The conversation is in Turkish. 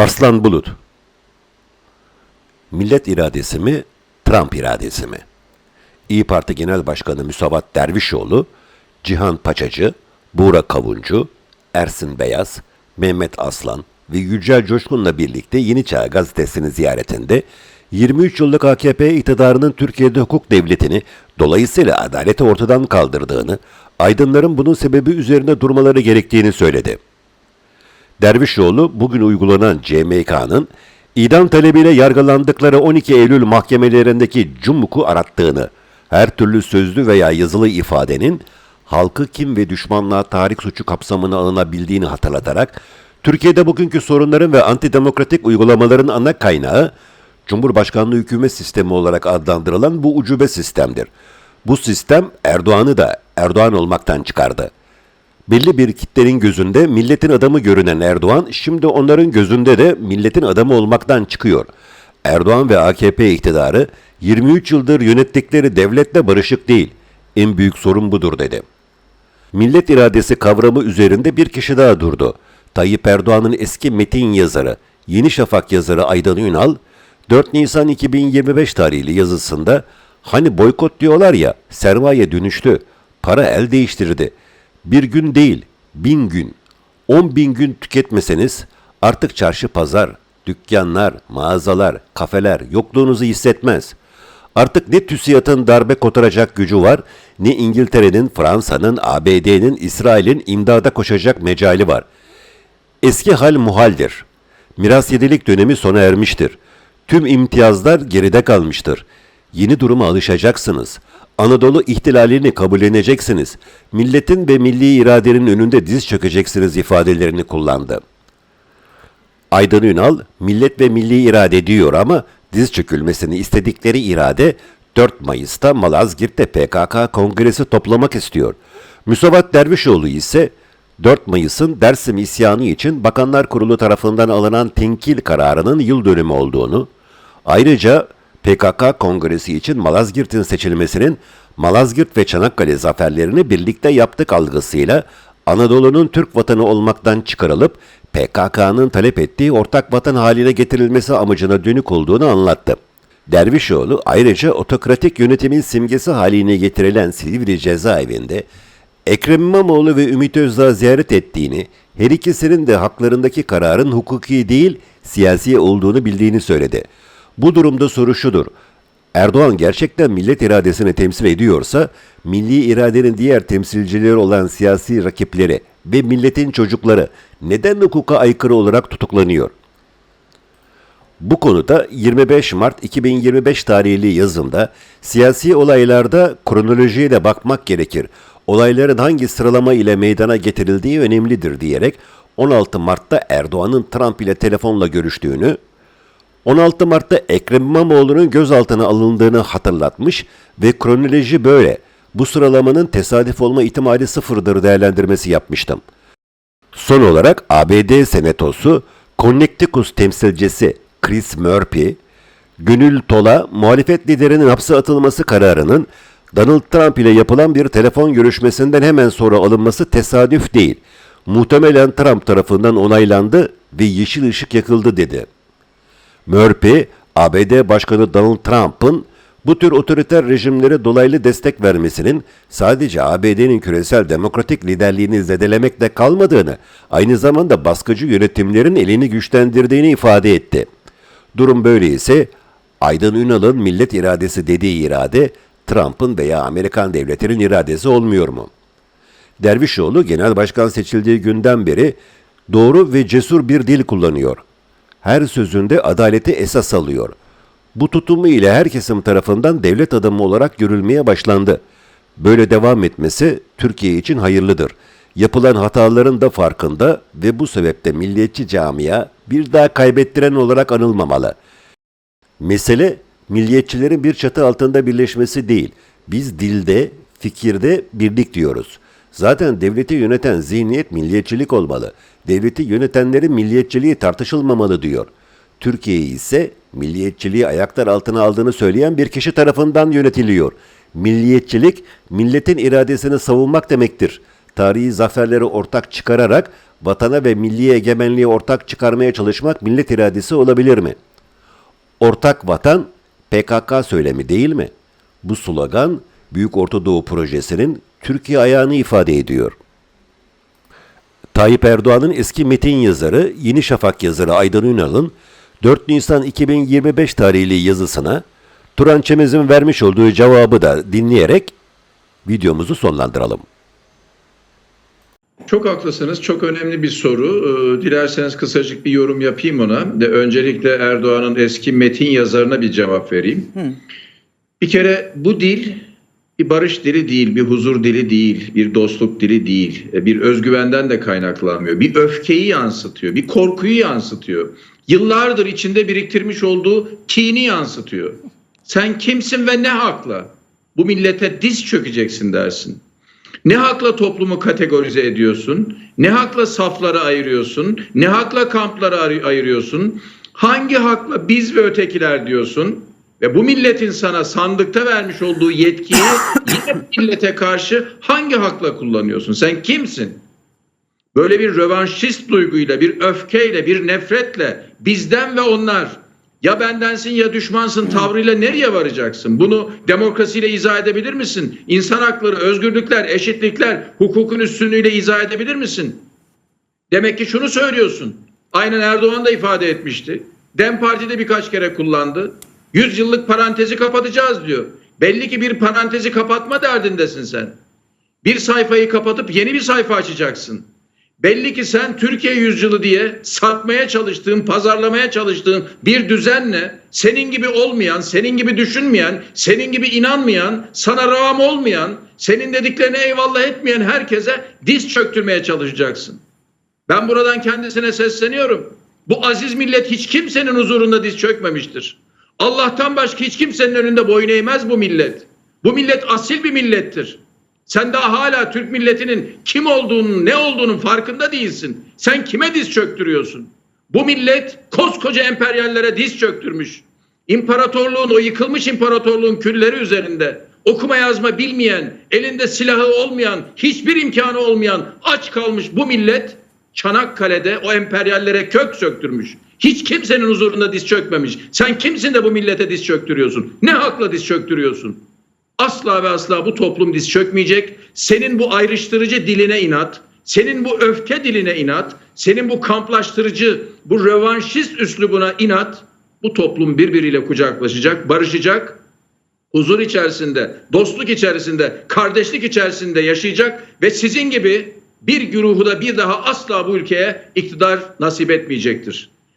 Arslan Bulut. Millet iradesi mi, Trump iradesi mi? İyi Parti Genel Başkanı Müsavat Dervişoğlu, Cihan Paçacı, Buğra Kavuncu, Ersin Beyaz, Mehmet Aslan ve Yücel Coşkun'la birlikte Yeni Çağ gazetesini ziyaretinde 23 yıllık AKP iktidarının Türkiye'de hukuk devletini dolayısıyla adaleti ortadan kaldırdığını, aydınların bunun sebebi üzerine durmaları gerektiğini söyledi. Dervişoğlu bugün uygulanan CMK'nın idam talebiyle yargılandıkları 12 Eylül mahkemelerindeki cumhuku arattığını, her türlü sözlü veya yazılı ifadenin halkı kim ve düşmanlığa tarih suçu kapsamına alınabildiğini hatırlatarak, Türkiye'de bugünkü sorunların ve antidemokratik uygulamaların ana kaynağı, Cumhurbaşkanlığı hükümet sistemi olarak adlandırılan bu ucube sistemdir. Bu sistem Erdoğan'ı da Erdoğan olmaktan çıkardı. Belli bir kitlenin gözünde milletin adamı görünen Erdoğan, şimdi onların gözünde de milletin adamı olmaktan çıkıyor. Erdoğan ve AKP iktidarı 23 yıldır yönettikleri devletle barışık değil. En büyük sorun budur dedi. Millet iradesi kavramı üzerinde bir kişi daha durdu. Tayyip Erdoğan'ın eski metin yazarı, Yeni Şafak yazarı Aydan Ünal, 4 Nisan 2025 tarihli yazısında hani boykot diyorlar ya, sermaye dönüştü, para el değiştirdi. Bir gün değil, bin gün, on bin gün tüketmeseniz artık çarşı pazar, dükkanlar, mağazalar, kafeler yokluğunuzu hissetmez. Artık ne TÜSİAD'ın darbe kotaracak gücü var, ne İngiltere'nin, Fransa'nın, ABD'nin, İsrail'in imdada koşacak mecali var. Eski hal muhaldir. Miras yedilik dönemi sona ermiştir. Tüm imtiyazlar geride kalmıştır. Yeni duruma alışacaksınız. Anadolu ihtilalini kabulleneceksiniz. Milletin ve milli iradenin önünde diz çökeceksiniz ifadelerini kullandı. Aydın Ünal, millet ve milli irade diyor ama diz çökülmesini istedikleri irade 4 Mayıs'ta Malazgirt'te PKK kongresi toplamak istiyor. Müsavat Dervişoğlu ise 4 Mayıs'ın Dersim isyanı için Bakanlar Kurulu tarafından alınan tenkil kararının yıl dönümü olduğunu, ayrıca PKK kongresi için Malazgirt'in seçilmesinin Malazgirt ve Çanakkale zaferlerini birlikte yaptık algısıyla Anadolu'nun Türk vatanı olmaktan çıkarılıp PKK'nın talep ettiği ortak vatan haline getirilmesi amacına dönük olduğunu anlattı. Dervişoğlu ayrıca otokratik yönetimin simgesi haline getirilen Silivri cezaevinde Ekrem İmamoğlu ve Ümit Özdağ ziyaret ettiğini, her ikisinin de haklarındaki kararın hukuki değil siyasi olduğunu bildiğini söyledi. Bu durumda soru şudur. Erdoğan gerçekten millet iradesini temsil ediyorsa, milli iradenin diğer temsilcileri olan siyasi rakipleri ve milletin çocukları neden hukuka aykırı olarak tutuklanıyor? Bu konuda 25 Mart 2025 tarihli yazımda siyasi olaylarda kronolojiye de bakmak gerekir. Olayların hangi sıralama ile meydana getirildiği önemlidir diyerek 16 Mart'ta Erdoğan'ın Trump ile telefonla görüştüğünü, 16 Mart'ta Ekrem İmamoğlu'nun gözaltına alındığını hatırlatmış ve kronoloji böyle. Bu sıralamanın tesadüf olma ihtimali sıfırdır değerlendirmesi yapmıştım. Son olarak ABD Senatosu Connecticut temsilcisi Chris Murphy, Gönül Tola muhalefet liderinin hapse atılması kararının Donald Trump ile yapılan bir telefon görüşmesinden hemen sonra alınması tesadüf değil. Muhtemelen Trump tarafından onaylandı ve yeşil ışık yakıldı dedi. Murphy, ABD Başkanı Donald Trump'ın bu tür otoriter rejimlere dolaylı destek vermesinin sadece ABD'nin küresel demokratik liderliğini zedelemekle kalmadığını, aynı zamanda baskıcı yönetimlerin elini güçlendirdiğini ifade etti. Durum böyle ise Aydın Ünal'ın millet iradesi dediği irade, Trump'ın veya Amerikan devletinin iradesi olmuyor mu? Dervişoğlu genel başkan seçildiği günden beri doğru ve cesur bir dil kullanıyor. Her sözünde adaleti esas alıyor. Bu tutumu ile her kesim tarafından devlet adamı olarak görülmeye başlandı. Böyle devam etmesi Türkiye için hayırlıdır. Yapılan hataların da farkında ve bu sebeple milliyetçi camia bir daha kaybettiren olarak anılmamalı. Mesele milliyetçilerin bir çatı altında birleşmesi değil. Biz dilde, fikirde birlik diyoruz. Zaten devleti yöneten zihniyet milliyetçilik olmalı. Devleti yönetenlerin milliyetçiliği tartışılmamalı diyor. Türkiye ise milliyetçiliği ayaklar altına aldığını söyleyen bir kişi tarafından yönetiliyor. Milliyetçilik, milletin iradesini savunmak demektir. Tarihi zaferleri ortak çıkararak vatana ve milli egemenliği ortak çıkarmaya çalışmak millet iradesi olabilir mi? Ortak vatan PKK söylemi değil mi? Bu slogan Büyük Orta Doğu Projesi'nin Türkiye ayağını ifade ediyor. Tayyip Erdoğan'ın eski metin yazarı, Yeni Şafak yazarı Aydan Ünal'ın 4 Nisan 2025 tarihli yazısına Turan Çemez'in vermiş olduğu cevabı da dinleyerek videomuzu sonlandıralım. Çok haklısınız. Çok önemli bir soru. Ee, Dilerseniz kısacık bir yorum yapayım ona. De öncelikle Erdoğan'ın eski metin yazarına bir cevap vereyim. Bir kere bu dil bir barış dili değil, bir huzur dili değil, bir dostluk dili değil, e, bir özgüvenden de kaynaklanmıyor. Bir öfkeyi yansıtıyor, bir korkuyu yansıtıyor. Yıllardır içinde biriktirmiş olduğu kini yansıtıyor. Sen kimsin ve ne hakla? Bu millete diz çökeceksin dersin. Ne hakla toplumu kategorize ediyorsun? Ne hakla safları ayırıyorsun? Ne hakla kampları ayır- ayırıyorsun? Hangi hakla biz ve ötekiler diyorsun? Ve bu milletin sana sandıkta vermiş olduğu yetkiyi yine millete karşı hangi hakla kullanıyorsun? Sen kimsin? Böyle bir rövanşist duyguyla, bir öfkeyle, bir nefretle bizden ve onlar ya bendensin ya düşmansın tavrıyla nereye varacaksın? Bunu demokrasiyle izah edebilir misin? İnsan hakları, özgürlükler, eşitlikler, hukukun üstünlüğüyle izah edebilir misin? Demek ki şunu söylüyorsun. Aynen Erdoğan da ifade etmişti. Dem Parti de birkaç kere kullandı. 100 yıllık parantezi kapatacağız diyor. Belli ki bir parantezi kapatma derdindesin sen. Bir sayfayı kapatıp yeni bir sayfa açacaksın. Belli ki sen Türkiye yüzyılı diye satmaya çalıştığın, pazarlamaya çalıştığın bir düzenle senin gibi olmayan, senin gibi düşünmeyen, senin gibi inanmayan, sana rağm olmayan, senin dediklerine eyvallah etmeyen herkese diz çöktürmeye çalışacaksın. Ben buradan kendisine sesleniyorum. Bu aziz millet hiç kimsenin huzurunda diz çökmemiştir. Allah'tan başka hiç kimsenin önünde boyun eğmez bu millet. Bu millet asil bir millettir. Sen daha hala Türk milletinin kim olduğunun, ne olduğunun farkında değilsin. Sen kime diz çöktürüyorsun? Bu millet koskoca emperyallere diz çöktürmüş. İmparatorluğun, o yıkılmış imparatorluğun külleri üzerinde okuma yazma bilmeyen, elinde silahı olmayan, hiçbir imkanı olmayan aç kalmış bu millet Çanakkale'de o emperyallere kök söktürmüş. Hiç kimsenin huzurunda diz çökmemiş. Sen kimsin de bu millete diz çöktürüyorsun? Ne hakla diz çöktürüyorsun? Asla ve asla bu toplum diz çökmeyecek. Senin bu ayrıştırıcı diline inat, senin bu öfke diline inat, senin bu kamplaştırıcı, bu rövanşist üslubuna inat. Bu toplum birbiriyle kucaklaşacak, barışacak, huzur içerisinde, dostluk içerisinde, kardeşlik içerisinde yaşayacak ve sizin gibi bir güruhu da bir daha asla bu ülkeye iktidar nasip etmeyecektir.